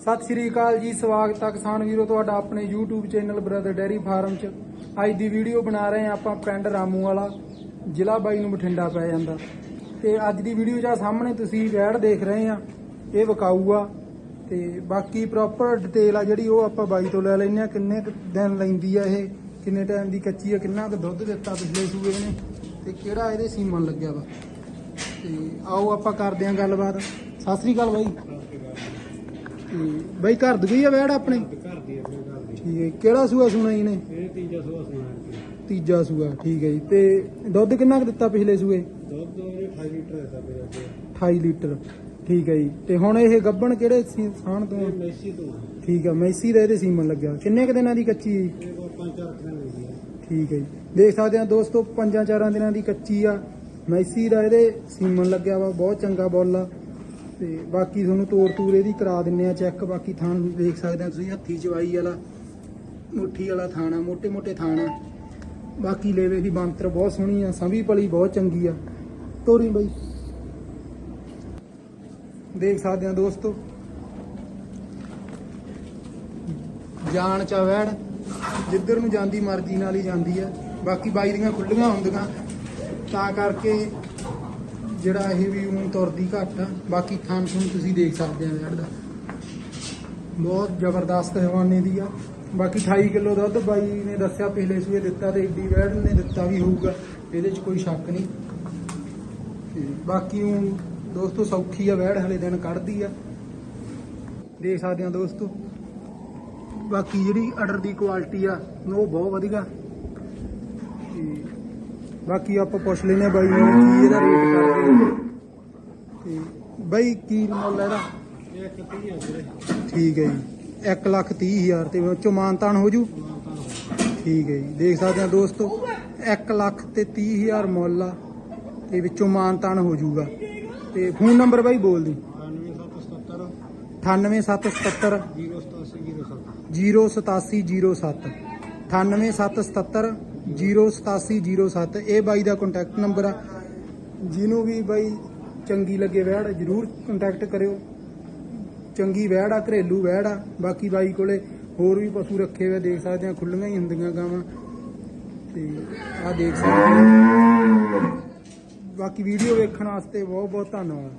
ਸਤਿ ਸ਼੍ਰੀ ਅਕਾਲ ਜੀ, ਸਵਾਗਤ ਹੈ ਕਿਸਾਨ ਵੀਰੋ ਤੁਹਾਡਾ ਆਪਣੇ YouTube channel brother dairy farm 'ਚ। ਅੱਜ ਦੀ ਵੀਡੀਓ ਬਣਾ ਰਹੇ ਹਾਂ ਆਪਾਂ ਪਿੰਡ ਰਾਮੂ ਵਾਲਾ, ਜ਼ਿਲ੍ਹਾ ਬਾਈ ਨੂੰ ਬਠਿੰਡਾ ਪੈ ਜਾਂਦਾ। ਤੇ ਅੱਜ ਦੀ ਵੀਡੀਓ 'ਚ ਸਾਹਮਣੇ ਤੁਸੀਂ ਵੈੜ ਦੇਖ ਰਹੇ ਆ ਇਹ ਵਿਕਾਊ ਆ ਤੇ ਬਾਕੀ ਪ੍ਰੋਪਰ ਡਿਟੇਲ ਆ ਜਿਹੜੀ ਉਹ ਆਪਾਂ ਬਾਈ ਤੋਂ ਲੈ ਲੈਂਦੇ ਆ ਕਿੰਨੇ ਕੁ ਦਿਨ ਲੈਂਦੀ ਆ ਇਹ, ਕਿੰਨੇ ਟਾਈਮ ਦੀ ਕੱਚੀ ਆ, ਕਿੰਨਾ ਕੁ ਦੁੱਧ ਦਿੱਤਾ ਪਿਛਲੇ ਸੂਏ ਨੇ, ਤੇ ਕਿਹੜਾ ਇਹਦੇ ਸੀਮਨ ਲੱਗਿਆ ਵਾ। ਤੇ ਆਓ ਆਪਾਂ ਕਰਦੇ ਆਂ ਗੱਲਬਾਤ। ਸਤਿ ਸ੍ਰੀ ਅਕਾਲ ਬਾਈ। ਬਾਈ ਘਰ ਦੀ ਗਈ ਆ ਵੈੜ ਆਪਣੇ? ਘਰ ਦੀ ਆਪਣੇ ਘਰ ਦੀ ਠੀਕ ਹੈ ਕਿਹੜਾ ਸੂਆ ਸੁਣਾ ਜੀ ਨੇ ਇਹ ਤੀਜਾ ਸੂਆ ਸੁਣਾ ਤੀਜਾ ਸੂਆ ਠੀਕ ਹੈ ਜੀ। ਤੇ ਦੁੱਧ ਕਿੰਨਾ ਕੁ ਦਿੱਤਾ ਪਿਛਲੇ ਸੂਏ? ਦੁੱਧ ਉਹਨੇ 28 ਲੀਟਰ ਦਿੱਤਾ ਪਿਆ ਸੀ 28 ਲੀਟਰ ਠੀਕ ਹੈ ਜੀ। ਤੇ ਹੁਣ ਇਹ ਗੱਬਣ ਕਿਹੜੇ ਸੀ- ਸਾਣ ਤੋਂ? ਆ? ਇਹ ਮੈਸੀ ਤੋਂ ਆ। ਠੀਕ ਆ ਮੈਸੀ ਦਾ ਇਹਦੇ ਸੀਮਨ ਲੱਗਿਆ। ਕਿੰਨੇ ਕੁ ਦਿਨਾਂ ਦੀ ਕੱਚੀ ਹੈ ਜੀ? ਇਹ ਪੰਜ ਚਾਰ ਠੀਕ ਹੈ ਜੀ। ਦੇਖ ਸਕਦੇ ਆ ਦੋਸਤੋ ਪੰਜਾਂ ਚਾਰਾਂ ਦਿਨਾਂ ਦੀ ਕੱਚੀ ਆ। ਮੈਸੀ ਦਾ ਇਹਦੇ ਸੀਮਨ ਲੱਗਿਆ ਵਾ ਬਹੁਤ ਚੰਗਾ ਬੋਲ ਆ। ਤੇ ਬਾਕੀ ਤੁਹਾਨੂੰ ਤੋਰ ਤੂਰ ਇਹਦੀ ਕਰਾ ਦਿੰਨੇ ਆ ਚੈੱਕ ਬਾਕੀ ਥਾਣ ਦੇਖ ਸਕਦੇ ਆ, ਤੁਸੀਂ ਹੱਥੀ ਚਵਾਈ ਵਾਲਾ, ਮੁੱਠੀ ਵਾਲਾ ਥਾਣਾ ਮੋٹے ਮੋٹے ਥਾਣਾ। ਬਾਕੀ ਲੇਵੇ ਦੀ ਬੰਤਰ ਬਹੁਤ ਸੋਹਣੀ ਆ, ਸੰਭੀ ਪਲੀ ਬਹੁਤ ਚੰਗੀ ਆ। ਤੋਰੀ ਬਈ। ਦੇਖ ਸਕਦੇ ਆ ਦੋਸਤੋ। ਜਾਣ ਚਾ ਵੈੜ ਜਿੱਧਰ ਨੂੰ ਜਾਂਦੀ ਮਰਜ਼ੀ ਨਾਲ ਹੀ ਜਾਂਦੀ ਆ। ਬਾਕੀ ਬਾਈ ਦੀਆਂ ਖੁੱਲੀਆਂ ਹੁੰਦੀਆਂ, ਤਾਂ ਕਰਕੇ ਜਿਹੜਾ ਇਹ ਵੀ ਹੁਣ ਤੁਰਦੀ ਘੱਟ ਆ, ਬਾਕੀ ਥਾਂ ਥੁਣ ਤੁਸੀਂ ਦੇਖ ਸਕਦੇ ਆ ਵੈੜ ਦਾ। ਬਹੁਤ ਜ਼ਬਰਦਸਤ ਹਵਾਨੇ ਦੀ ਆ। ਬਾਕੀ 28 ਕਿਲੋ ਦੁੱਧ ਬਾਈ ਨੇ ਦੱਸਿਆ, ਪਿਛਲੇ ਸੂਏ ਦਿੱਤਾ ਤੇ ਏਡੀ ਵੈੜ ਨੇ ਦਿੱਤਾ ਵੀ ਹੋਊਗਾ, ਇਹਦੇ 'ਚ ਕੋਈ ਸ਼ੱਕ ਨਹੀਂ। ਤੇ ਬਾਕੀ ਹੁਣ ਦੋਸਤੋ, ਸੌਖੀ ਆ ਵੈੜ ਹਲੇ ਦਿਨ ਕੱਢਦੀ ਆ। ਦੇਖ ਸਕਦੇ ਆ ਦੋਸਤੋ, ਬਾਕੀ ਜਿਹੜੀ ਆਰਡਰ ਦੀ ਕੁਆਲਿਟੀ ਆ, ਉਹ ਬਹੁਤ ਵਧੀਆ। ਤੇ ਬਾਕੀ ਆਪਾਂ ਪੁੱਛ ਲੈਨੇ ਬਾਈ ਨੂੰ ਕੀ ਇਹਦਾ ਰੇਟ ਕਰਦੇ ਤੇ ਬਾਈ ਕੀ ਮੁੱਲ ਹੈ ਇਹਦਾ? ਇਹ ਇੱਕ 30 ਆ ਵੀਰੇ ਠੀਕ ਹੈ ਜੀ। 1 ਲੱਖ 30 ਹਜ਼ਾਰ ਤੇ ਵਿੱਚੋਂ ਮਾਨਤਾਨ ਹੋ ਜੂ? ਠੀਕ ਹੈ ਜੀ। ਦੇਖ ਸਕਦੇ ਆ ਦੋਸਤੋ 1 ਲੱਖ ਤੇ 30 ਹਜ਼ਾਰ ਮੁੱਲ ਆ ਤੇ ਵਿੱਚੋਂ ਮਾਨਤਾਨ ਹੋ ਜੂਗਾ। ਤੇ ਫੋਨ ਨੰਬਰ ਬਾਈ ਬੋਲ ਦੀ। 9777 98777 08707 08707 98777 08707 ਇਹ ਬਾਈ ਦਾ ਕੰਟੈਕਟ ਨੰਬਰ ਆ। ਜਿਹਨੂੰ ਵੀ ਬਾਈ ਚੰਗੀ ਲੱਗੇ ਵੈੜ, ਜਰੂਰ ਕੰਟੈਕਟ ਕਰਿਓ। ਚੰਗੀ ਵੈੜ ਆ, ਘਰੇਲੂ ਵੈੜ ਆ। ਬਾਕੀ ਬਾਈ ਕੋਲੇ ਹੋਰ ਵੀ ਪਸ਼ੂ ਰੱਖੇ ਹੋਏ ਦੇਖ ਸਕਦੇ ਆ ਖੁੱਲੀਆਂ ਹੀ ਹੁੰਦੀਆਂ ਗਾਵਾਂ। ਤੇ ਆ ਦੇਖ ਸਕਦੇ ਆ। ਬਾਕੀ ਵੀਡੀਓ ਵੇਖਣ ਵਾਸਤੇ ਬਹੁਤ ਬਹੁਤ ਧੰਨਵਾਦ।